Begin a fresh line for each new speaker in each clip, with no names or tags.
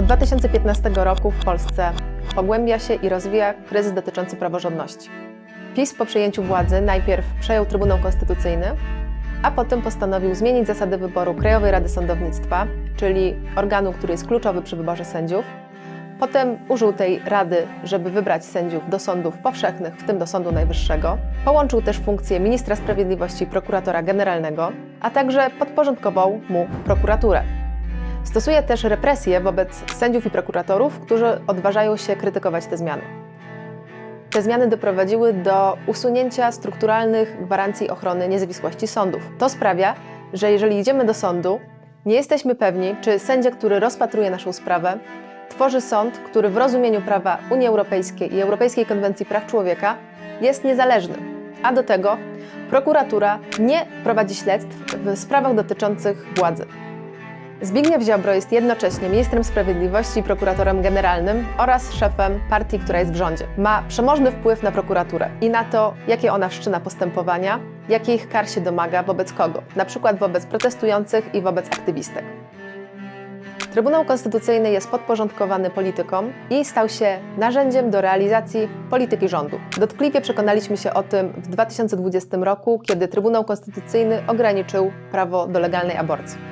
Od 2015 roku w Polsce pogłębia się i rozwija kryzys dotyczący praworządności. PiS po przejęciu władzy najpierw przejął Trybunał Konstytucyjny, a potem postanowił zmienić zasady wyboru Krajowej Rady Sądownictwa, czyli organu, który jest kluczowy przy wyborze sędziów. Potem użył tej rady, żeby wybrać sędziów do sądów powszechnych, w tym do Sądu Najwyższego. Połączył też funkcje ministra sprawiedliwości i prokuratora generalnego, a także podporządkował mu prokuraturę. Stosuje też represje wobec sędziów i prokuratorów, którzy odważają się krytykować te zmiany. Te zmiany doprowadziły do usunięcia strukturalnych gwarancji ochrony niezawisłości sądów. To sprawia, że jeżeli idziemy do sądu, nie jesteśmy pewni, czy sędzia, który rozpatruje naszą sprawę, tworzy sąd, który w rozumieniu prawa Unii Europejskiej i Europejskiej Konwencji Praw Człowieka jest niezależny. A do tego prokuratura nie prowadzi śledztw w sprawach dotyczących władzy. Zbigniew Ziobro jest jednocześnie ministrem sprawiedliwości i prokuratorem generalnym oraz szefem partii, która jest w rządzie. Ma przemożny wpływ na prokuraturę i na to, jakie ona wszczyna postępowania, jakich kar się domaga, wobec kogo, na przykład wobec protestujących i wobec aktywistek. Trybunał Konstytucyjny jest podporządkowany politykom i stał się narzędziem do realizacji polityki rządu. Dotkliwie przekonaliśmy się o tym w 2020 roku, kiedy Trybunał Konstytucyjny ograniczył prawo do legalnej aborcji.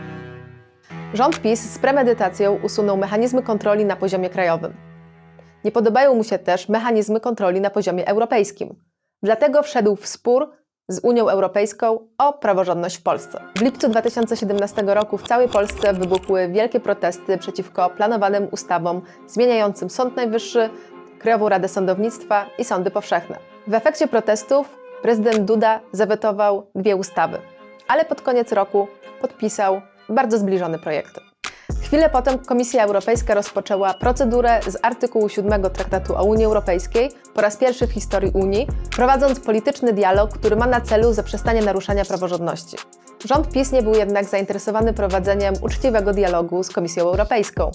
Rząd PiS z premedytacją usunął mechanizmy kontroli na poziomie krajowym. Nie podobają mu się też mechanizmy kontroli na poziomie europejskim. Dlatego wszedł w spór z Unią Europejską o praworządność w Polsce. W lipcu 2017 roku w całej Polsce wybuchły wielkie protesty przeciwko planowanym ustawom zmieniającym Sąd Najwyższy, Krajową Radę Sądownictwa i sądy powszechne. W efekcie protestów prezydent Duda zawetował dwie ustawy, ale pod koniec roku podpisał bardzo zbliżone projekty. Chwilę potem Komisja Europejska rozpoczęła procedurę z artykułu 7 Traktatu o Unii Europejskiej po raz pierwszy w historii Unii, prowadząc polityczny dialog, który ma na celu zaprzestanie naruszania praworządności. Rząd PiS nie był jednak zainteresowany prowadzeniem uczciwego dialogu z Komisją Europejską.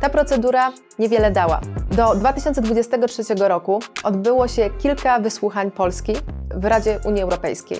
Ta procedura niewiele dała. Do 2023 roku odbyło się kilka wysłuchań Polski w Radzie Unii Europejskiej.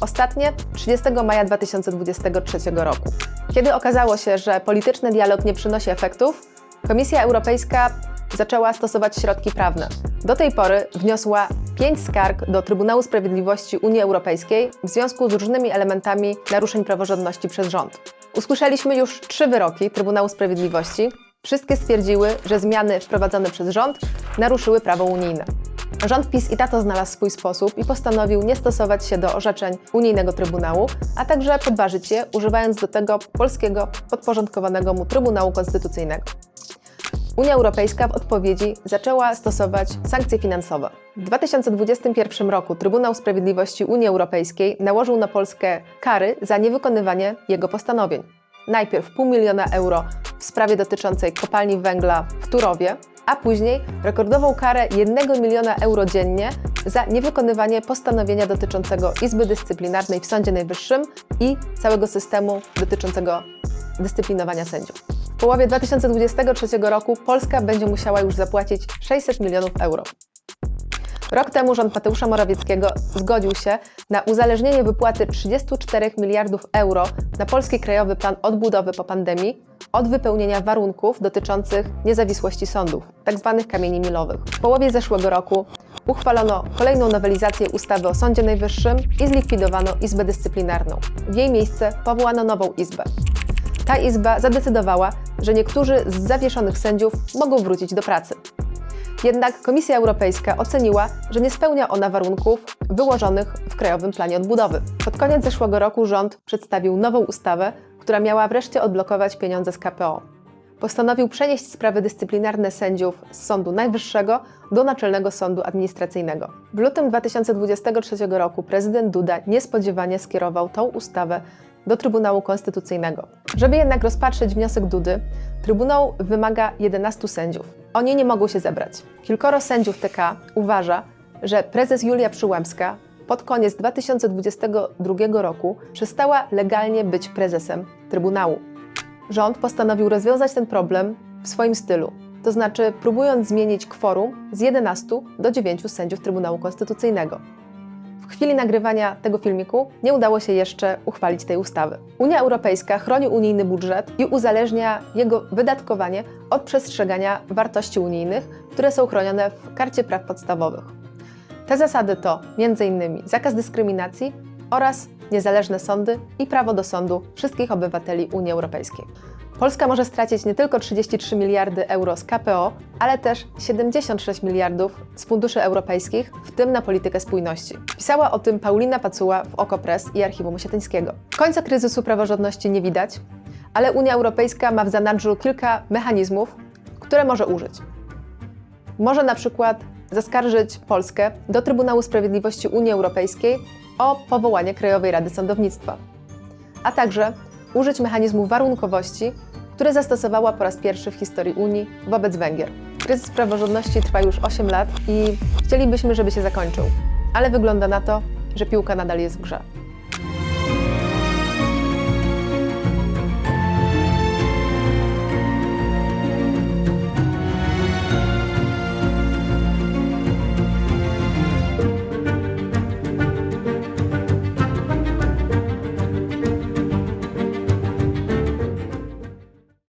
Ostatnie 30 maja 2023 roku. Kiedy okazało się, że polityczny dialog nie przynosi efektów, Komisja Europejska zaczęła stosować środki prawne. Do tej pory wniosła pięć skarg do Trybunału Sprawiedliwości Unii Europejskiej w związku z różnymi elementami naruszeń praworządności przez rząd. Usłyszeliśmy już trzy wyroki Trybunału Sprawiedliwości. Wszystkie stwierdziły, że zmiany wprowadzone przez rząd naruszyły prawo unijne. Rząd PiS i tato znalazł swój sposób i postanowił nie stosować się do orzeczeń unijnego Trybunału, a także podważyć je, używając do tego polskiego podporządkowanego mu Trybunału Konstytucyjnego. Unia Europejska w odpowiedzi zaczęła stosować sankcje finansowe. W 2021 roku Trybunał Sprawiedliwości Unii Europejskiej nałożył na Polskę kary za niewykonywanie jego postanowień. Najpierw pół miliona euro w sprawie dotyczącej kopalni węgla w Turowie, a później rekordową karę 1 miliona euro dziennie za niewykonywanie postanowienia dotyczącego Izby Dyscyplinarnej w Sądzie Najwyższym i całego systemu dotyczącego dyscyplinowania sędziów. W połowie 2023 roku Polska będzie musiała już zapłacić 600 milionów euro. Rok temu rząd Mateusza Morawieckiego zgodził się na uzależnienie wypłaty 34 miliardów euro na Polski Krajowy Plan Odbudowy po pandemii od wypełnienia warunków dotyczących niezawisłości sądów, tzw. kamieni milowych. W połowie zeszłego roku uchwalono kolejną nowelizację ustawy o Sądzie Najwyższym i zlikwidowano Izbę Dyscyplinarną. W jej miejsce powołano nową izbę. Ta izba zadecydowała, że niektórzy z zawieszonych sędziów mogą wrócić do pracy. Jednak Komisja Europejska oceniła, że nie spełnia ona warunków wyłożonych w Krajowym Planie Odbudowy. Pod koniec zeszłego roku rząd przedstawił nową ustawę, która miała wreszcie odblokować pieniądze z KPO. Postanowił przenieść sprawy dyscyplinarne sędziów z Sądu Najwyższego do Naczelnego Sądu Administracyjnego. W lutym 2023 roku prezydent Duda niespodziewanie skierował tą ustawę do Trybunału Konstytucyjnego. Żeby jednak rozpatrzeć wniosek Dudy, Trybunał wymaga 11 sędziów. Oni nie mogą się zebrać. Kilkoro sędziów TK uważa, że prezes Julia Przyłębska pod koniec 2022 roku przestała legalnie być prezesem Trybunału. Rząd postanowił rozwiązać ten problem w swoim stylu, to znaczy próbując zmienić kworum z 11 do 9 sędziów Trybunału Konstytucyjnego. W chwili nagrywania tego filmiku nie udało się jeszcze uchwalić tej ustawy. Unia Europejska chroni unijny budżet i uzależnia jego wydatkowanie od przestrzegania wartości unijnych, które są chronione w Karcie Praw Podstawowych. Te zasady to m.in. zakaz dyskryminacji oraz niezależne sądy i prawo do sądu wszystkich obywateli Unii Europejskiej. Polska może stracić nie tylko 33 miliardy euro z KPO, ale też 76 miliardów z funduszy europejskich, w tym na politykę spójności. Pisała o tym Paulina Pacuła w Okopres i Archiwum Osietyńskiego. Końca kryzysu praworządności nie widać, ale Unia Europejska ma w zanadrzu kilka mechanizmów, które może użyć. Może na przykład zaskarżyć Polskę do Trybunału Sprawiedliwości Unii Europejskiej o powołanie Krajowej Rady Sądownictwa, a także użyć mechanizmu warunkowości, które zastosowała po raz pierwszy w historii Unii wobec Węgier. Kryzys praworządności trwa już 8 lat i chcielibyśmy, żeby się zakończył, ale wygląda na to, że piłka nadal jest w grze.